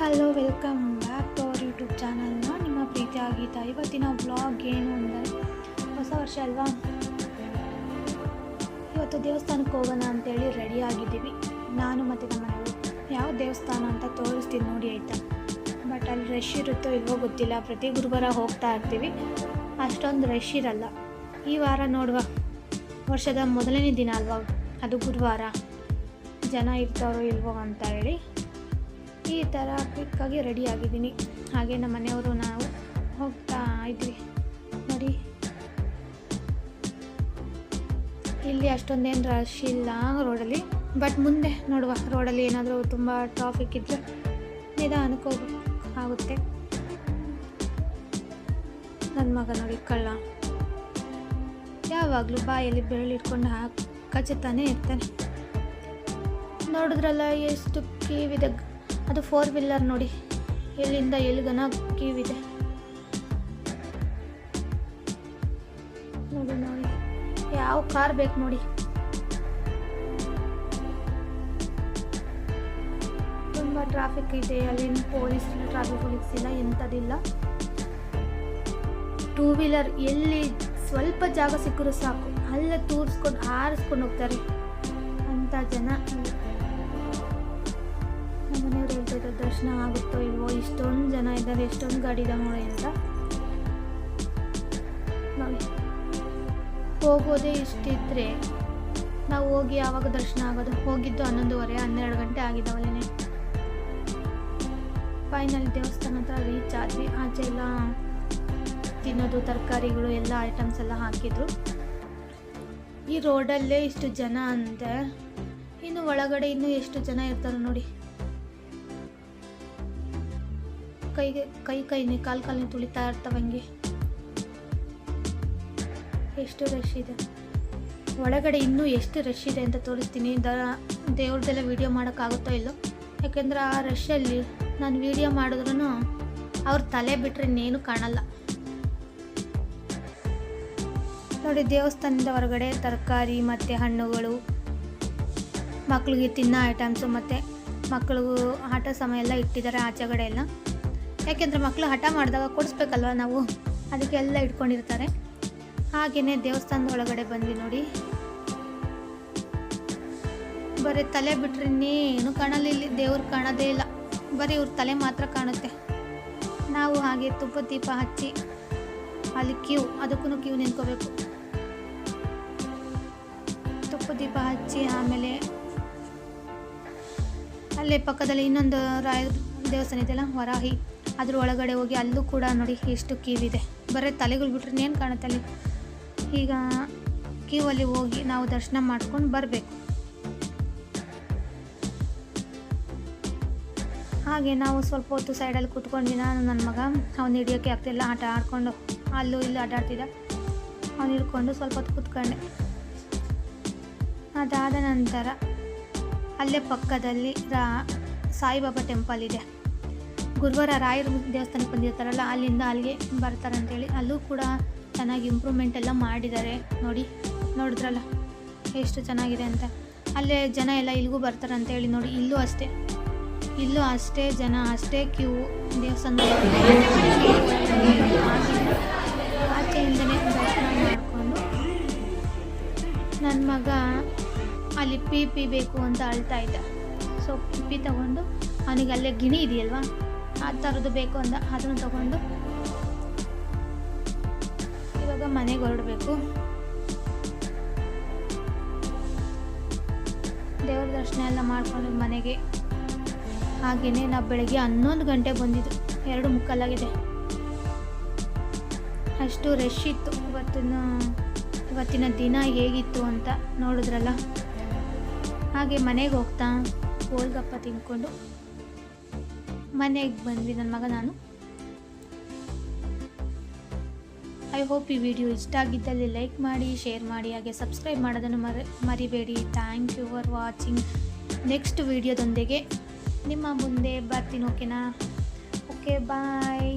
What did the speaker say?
Hello, welcome back to our YouTube ಚಾನಲ್ನ ನಿಮ್ಮ ಪ್ರೀತಿ ಆಗೀತ ಇವತ್ತಿನ ಬ್ಲಾಗ್ ಏನು ಅಂದರೆ, ಹೊಸ ವರ್ಷ ಅಲ್ವಾ? ಇವತ್ತು ದೇವಸ್ಥಾನಕ್ಕೆ ಹೋಗೋಣ ಅಂತೇಳಿ ರೆಡಿ ಆಗಿದ್ದೀವಿ. ನಾನು ಮತ್ತು ನಮ್ಮ ಮನೆಯವರು. ಯಾವ ದೇವಸ್ಥಾನ ಅಂತ ತೋರಿಸ್ತೀನಿ ನೋಡಿ, ಆಯಿತಾ? ಬಟ್ ಅಲ್ಲಿ ರಶ್ ಇರುತ್ತೋ ಇಲ್ವೋ ಗೊತ್ತಿಲ್ಲ. ಪ್ರತಿ ಗುರುವಾರ ಹೋಗ್ತಾ ಇರ್ತೀವಿ. ಅಷ್ಟೊಂದು ರಶ್ ಇರಲ್ಲ. ಈ ವಾರ ನೋಡುವ. ವರ್ಷದ ಮೊದಲನೇ ದಿನ ಅಲ್ವಾ ಅದು ಗುರುವಾರ. ಜನ ಇರ್ತಾರೋ ಇಲ್ವೋ ಅಂತ ಹೇಳಿ. ಈ ಥರ ಕ್ವಿಕ್ಕಾಗಿ ರೆಡಿ ಆಗಿದ್ದೀನಿ. ಹಾಗೆ ನಮ್ಮ ಮನೆಯವರು ನಾವು ಹೋಗ್ತಾ ಇದ್ವಿ. ನೋಡಿ. ಇಲ್ಲಿ ಅಷ್ಟೊಂದೇನು ರಶ್ ಇಲ್ಲ ರೋಡಲ್ಲಿ. ಬಟ್ ಮುಂದೆ ನೋಡುವ, ರೋಡಲ್ಲಿ ಏನಾದರೂ ತುಂಬ ಟ್ರಾಫಿಕ್ ಇದ್ದರೆ ನಿಧಾನಕ್ಕೆ ಹೋಗಿ, ಆಗುತ್ತೆ. ನನ್ನ ಮಗ ನೋಡಿ ಕಳ್ಳ. ಯಾವಾಗಲೂ ಬಾಯಲ್ಲಿ ಬೆರಳಿಟ್ಕೊಂಡು ಹಾಕಿ ಕಚ್ಚುತ್ತಾನೆ ಇರ್ತಾನೆ. ನೋಡಿದ್ರಲ್ಲ ಎಷ್ಟು ಕೀವಿದೆ ಅದು ಫೋರ್ ವೀಲರ್ ನೋಡಿ. ಎಲ್ಲಿಂದ ಎಲ್ಲಿಗನ ಇದೆ ನೋಡಿ ನೋಡಿ. ಯಾವ ಕಾರ್ ಬೇಕು ನೋಡಿ. ತುಂಬ ಟ್ರಾಫಿಕ್ ಇದೆ. ಅಲ್ಲಿನ ಪೊಲೀಸ್ ಟ್ರಾಫಿಕ್ ಪೊಲೀಸ್ ಇಲ್ಲ ಎಂಥದಿಲ್ಲ ಟೂ ವೀಲರ್ ಎಲ್ಲಿ ಸ್ವಲ್ಪ ಜಾಗ ಸಿಕ್ಕರೂ ಸಾಕು. ಅಲ್ಲೇ ತೂರಿಸ್ಕೊಂಡು, ಆರಿಸ್ಕೊಂಡು ಹೋಗ್ತಾರೆ. ಅಂಥ ಜನ ಅಲ್ಲಿ. ನಮ್ಮ ಮನೆಯವ್ರು ಹೇಳ್ತಾ ಇದ್ದಾರೆ ದರ್ಶನ ಆಗುತ್ತೋ ಇಲ್ವೋ, ಇಷ್ಟೊಂದು ಜನ ಇದ್ದಾರೆ, ಎಷ್ಟೊಂದು ಗಾಡಿ ಇದೆ ನೋಡಿ ಅಂತ. ನೋಡಿ. ಹೋಗೋದೇ ಇಷ್ಟಿದ್ರೆ ನಾವು ಹೋಗಿ ಯಾವಾಗ ದರ್ಶನ ಆಗೋದು? ಹೋಗಿದ್ದು ಹನ್ನೊಂದುವರೆ, ಹನ್ನೆರಡು ಗಂಟೆ ಆಗಿದ್ದಾವಲ್ಲೇ ಫೈನಲ್ ದೇವಸ್ಥಾನ ಹತ್ರ ರೀಚ್ ಆದ್ವಿ. ಆಚೆ ಎಲ್ಲ ತಿನ್ನೋದು, ತರಕಾರಿಗಳು, ಎಲ್ಲ ಐಟಮ್ಸ್ ಎಲ್ಲ ಹಾಕಿದ್ರು. ಈ ರೋಡಲ್ಲೇ ಇಷ್ಟು ಜನ ಅಂತೆ ಇನ್ನು ಒಳಗಡೆ ಇನ್ನೂ ಎಷ್ಟು ಜನ ಇರ್ತಾರೆ ನೋಡಿ. ಕೈಗೆ, ಕೈ ಕೈನೇ ಕಾಲು ಕಾಲನೇ ತುಳಿತಾ ಇರ್ತವೆ ಹಂಗೆ. ಎಷ್ಟು ರಶ್ ಇದೆ. ಒಳಗಡೆ ಇನ್ನೂ ಎಷ್ಟು ರಶ್ ಇದೆ ಅಂತ ತೋರಿಸ್ತೀನಿ. ದ, ದೇವ್ರದ್ದೆಲ್ಲ ವೀಡಿಯೋ ಮಾಡೋಕ್ಕಾಗುತ್ತೋ ಇಲ್ಲೋ? ಯಾಕೆಂದ್ರೆ ಆ ರಶ್ಶಲ್ಲಿ ನಾನು ವೀಡಿಯೋ ಮಾಡಿದ್ರೂ ಅವ್ರ ತಲೆ ಬಿಟ್ಟರೆ ಇನ್ನೇನು ಕಾಣಲ್ಲ. ನೋಡಿ, ದೇವಸ್ಥಾನದ ಹೊರಗಡೆ ತರಕಾರಿ ಮತ್ತು ಹಣ್ಣುಗಳು ಮಕ್ಕಳಿಗೆ ತಿನ್ನೋ ಐಟಮ್ಸು ಮತ್ತು ಮಕ್ಕಳಿಗೂ ಆಟ ಸಮಯ ಎಲ್ಲ ಇಟ್ಟಿದ್ದಾರೆ ಆಚೆಗಡೆ ಎಲ್ಲ. ಯಾಕೆಂದರೆ ಮಕ್ಕಳು ಹಠ ಮಾಡಿದಾಗ ಕೊಡಿಸ್ಬೇಕಲ್ವ ನಾವು? ಅದಕ್ಕೆಲ್ಲ ಇಟ್ಕೊಂಡಿರ್ತಾರೆ. ಹಾಗೆಯೇ ದೇವಸ್ಥಾನದ ಒಳಗಡೆ ಬಂದ್ವಿ ನೋಡಿ. ಬರೀ ತಲೆ ಬಿಟ್ಟರೆ ಇನ್ನೇನು ಕಾಣಲ್ಲ ಇಲ್ಲಿ. ದೇವ್ರು ಕಾಣೋದೇ ಇಲ್ಲ. ಬರೀ ಇವ್ರ ತಲೆ ಮಾತ್ರ ಕಾಣುತ್ತೆ. ನಾವು ಹಾಗೆ ತುಪ್ಪ ದೀಪ ಹಚ್ಚಿ ಅಲ್ಲಿ ಕ್ಯೂ ಅದಕ್ಕೂ ಕ್ಯೂ ನಿಂತ್ಕೋಬೇಕು. ತುಪ್ಪ ದೀಪ ಹಚ್ಚಿ ಆಮೇಲೆ ಅಲ್ಲೇ ಪಕ್ಕದಲ್ಲಿ ಇನ್ನೊಂದು ರಾಯ ದೇವಸ್ಥಾನ ಇದೆಯಲ್ಲ, ವರಾಹಿ. ಅದ್ರ ಒಳಗಡೆ ಹೋಗಿ ಅಲ್ಲೂ ಕೂಡ ನೋಡಿ ಎಷ್ಟು ಇದೆ. ಬರೀ ತಲೆಗಳು ಬಿಟ್ರೆ ಏನು ಕಾಣುತ್ತೆ ಅಲ್ಲಿ? ಈಗ ಕ್ಯೂವಲ್ಲಿ ಹೋಗಿ ನಾವು ದರ್ಶನ ಮಾಡ್ಕೊಂಡು ಬರಬೇಕು. ಹಾಗೆ ನಾವು ಸ್ವಲ್ಪ ಹೊತ್ತು ಸೈಡಲ್ಲಿ ಕೂತ್ಕೊಂಡು ನಾನು ನನ್ನ ಮಗ ಅವ್ನು ಹಿಡಿಯೋಕ್ಕೆ ಆಗ್ತಿಲ್ಲ. ಆಟ ಆಡ್ಕೊಂಡು ಅಲ್ಲೂ ಇಲ್ಲೂ ಆಟ ಆಡ್ತಿದ್ದ. ಅವ್ನು ಹಿಡ್ಕೊಂಡು ಸ್ವಲ್ಪ ಹೊತ್ತು ಕುತ್ಕೊಂಡೆ. ಅದಾದ ನಂತರ ಅಲ್ಲೇ ಪಕ್ಕದಲ್ಲಿ ರಾ ಸಾಯಿಬಾಬಾ ಟೆಂಪಲ್ ಇದೆ. ಗುರುವಾರ ರಾಯರ ದೇವಸ್ಥಾನಕ್ಕೆ ಬಂದಿರ್ತಾರಲ್ಲ, ಅಲ್ಲಿಂದ ಅಲ್ಲಿಗೆ ಬರ್ತಾರೆ ಅಂತೇಳಿ ಅಲ್ಲೂ ಕೂಡ ಚೆನ್ನಾಗಿ ಇಂಪ್ರೂವ್ಮೆಂಟ್ ಎಲ್ಲ ಮಾಡಿದ್ದಾರೆ. ನೋಡಿ, ನೋಡಿದ್ರಲ್ಲ, ಎಷ್ಟು ಚೆನ್ನಾಗಿದೆ ಅಂತ. ಅಲ್ಲೇ ಜನ ಎಲ್ಲ ಇಲ್ಲಿಗೂ ಬರ್ತಾರೆ ಅಂತ ಹೇಳಿ ನೋಡಿ, ಇಲ್ಲೂ ಅಷ್ಟೇ. ಇಲ್ಲೂ ಅಷ್ಟೇ ಜನ, ಅಷ್ಟೇ ಕ್ಯೂ ದೇವಸ್ಥಾನ ಆಚೆಯಿಂದನೇ ದರ್ಶನ ಮಾಡಿಕೊಂಡು ನನ್ನ ಮಗ ಅಲ್ಲಿ ಪಿ ಪಿ ಬೇಕು ಅಂತ ಅಳ್ತಾ ಇದ್ದ. ಸೊ ಪಿ ಪಿ ತಗೊಂಡು, ಅವನಿಗೆ ಅಲ್ಲೇ ಗಿಣಿ ಇದೆಯಲ್ವಾ? ಆ ಥರದ್ದು ಬೇಕು ಅಂದ, ಅದನ್ನು ತಗೊಂಡು ಇವಾಗ ಮನೆಗೆ ಹೊರಡಬೇಕು. ದೇವ್ರ ದರ್ಶನ ಎಲ್ಲ ಮಾಡ್ಕೊಂಡು ಮನೆಗೆ. ಹಾಗೆಯೇ ನಾವು ಬೆಳಗ್ಗೆ ಹನ್ನೊಂದು ಗಂಟೆ ಬಂದಿದ್ದು, ಎರಡು ಮುಕ್ಕಲಾಗಿದೆ. ಅಷ್ಟು ರಶ್ ಇತ್ತು. ಇವತ್ತಿನ ಇವತ್ತಿನ ದಿನ ಹೇಗಿತ್ತು ಅಂತ ನೋಡಿದ್ರಲ್ಲ. ಹಾಗೆ ಮನೆಗೆ ಹೋಗ್ತಾ ಗೋಲ್ಗಪ್ಪ ತಿನ್ಕೊಂಡು ಮನೆಗೆ ಬಂದ್ವಿ ನನ್ನ ಮಗ ನಾನು. ಐ ಹೋಪ್ ಈ ವಿಡಿಯೋ ಇಷ್ಟ ಆಗಿದ್ದಲ್ಲಿ ಲೈಕ್ ಮಾಡಿ ಶೇರ್ ಮಾಡಿ, ಹಾಗೆ ಸಬ್ಸ್ಕ್ರೈಬ್ ಮಾಡೋದನ್ನು ಮರೆ, ಮರಿಬೇಡಿ. Thank you for watching next ವಿಡಿಯೋದೊಂದಿಗೆ ನಿಮ್ಮ ಮುಂದೆ ಬರ್ತೀನಿ ಓಕೆನಾ ಓಕೆ ಬಾಯ್